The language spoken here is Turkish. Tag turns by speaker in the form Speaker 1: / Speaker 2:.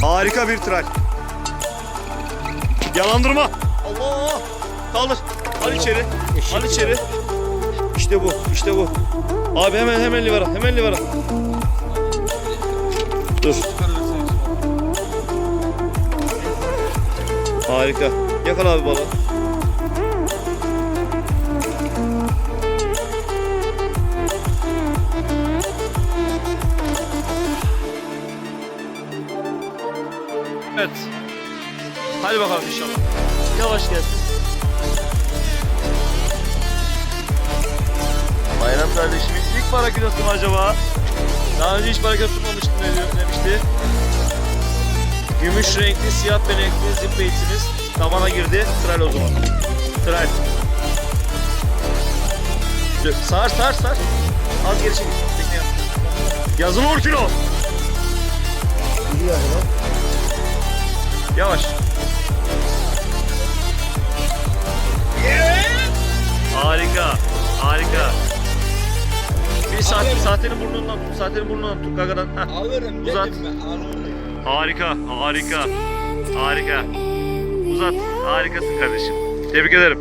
Speaker 1: Harika bir tral. Yalandırma. Allah. Kaldır. Al içeri. Al içeri. İşte bu. işte bu. Abi hemen hemen livara. Hemen livara. Dur. Harika. Yakala abi balığı. Evet. Hadi bakalım inşallah. Yavaş gelsin. Bayram kardeşimin ilk barakinosu mu acaba? Daha önce hiç barakino tutmamıştım demişti. Gümüş renkli, siyah benekli zip beytimiz tabana girdi. Tral o zaman. Tral. Sar sar sar. Az geri çekil. Yazılı vur kilo. Yavaş. Harika. Harika. Bir saat, saatenin burnundan tut. Saatenin burnundan tut. Gagadan. Heh.
Speaker 2: Alırım
Speaker 1: Uzat.
Speaker 2: dedim ben alırım.
Speaker 1: Harika, harika, harika. Uzat, harikasın kardeşim. Tebrik ederim.